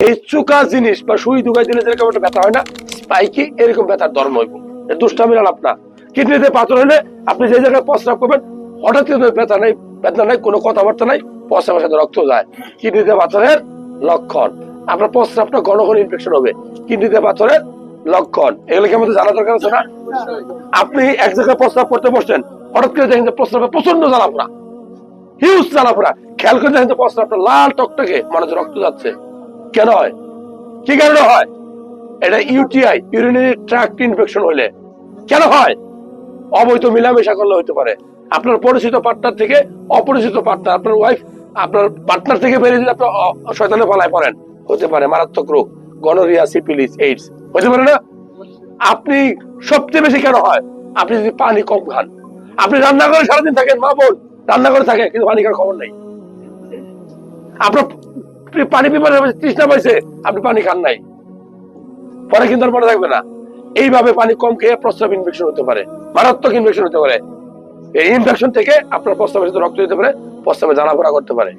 এই চুকা জিনিস বা সুই দুগাই দিলে যেরকম একটা ব্যথা হয় না, স্পাইকি, এরকম ব্যথার ধর্ম হইব। দুষ্টামি লাভ না কিডনিতে পাথর হলে আপনি যে জায়গায় প্রস্রাব করবেন, হঠাৎ ব্যথা নাই ব্যথা নাই, কোনো কথাবার্তা নাই প্রস্রাবের সাথে রক্ত যায়। কিডনিতে পাথরের লক্ষণ। আপনার প্রস্রাবটা ঘন ঘন ইনফেকশন হবে। কিডনিতে পাথরের লক্ষণ। এগুলো কি আমাদের জানা দরকার আছে না? আপনি এক জায়গায় প্রস্রাব করতে বসছেন, হঠাৎ করে দেখেন যে প্রস্রাবে প্রচণ্ড জ্বালা পোড়া হিউজ জ্বালা পোড়া খেয়াল করে দেখেন যে প্রস্রাবটা লাল টকটকে মনে হচ্ছে রক্ত যাচ্ছে। কেন হয়? কি কারণে হয়? এটা ইউটিআই ইউরিনারি ট্র্যাক্ট ইনফেকশন হলে কেন হয়? অবৈধ মিলামেশা করলে হতে পারে। আপনার পরিচিত পার্টনার থেকে অপরিচিত পার্টনার আপনার ওয়াইফ আপনার পার্টনার থেকে বেরিয়ে যদি আপনার শয়তানে পালায় পড়েন, হতে পারে মারাত্মক রোগ গনোরিয়া সিপিলিস এইডস হতে পারে না? আপনি সবচেয়ে বেশি কেন হয়? আপনি যদি পানি কম খান। আপনি রান্না করে সারাদিন থাকেন, মা বোন, রান্না করে থাকে, কিন্তু পানি খাওয়ার খবর নেই। আপনার পানি পিপার তৃষ্ণা পাইছে, আপনি পানি খান নাই। পরে কিন্তু আর মনে থাকবে না। এইভাবে পানি কম খেয়ে প্রস্রাব ইনফেকশন হতে পারে, মারাত্মক ইনফেকশন হতে পারে। এই ইনফেকশন থেকে আপনার প্রস্রাবের সাথে রক্ত দিতে পারে প্রস্তাবে জানা করতে পারে।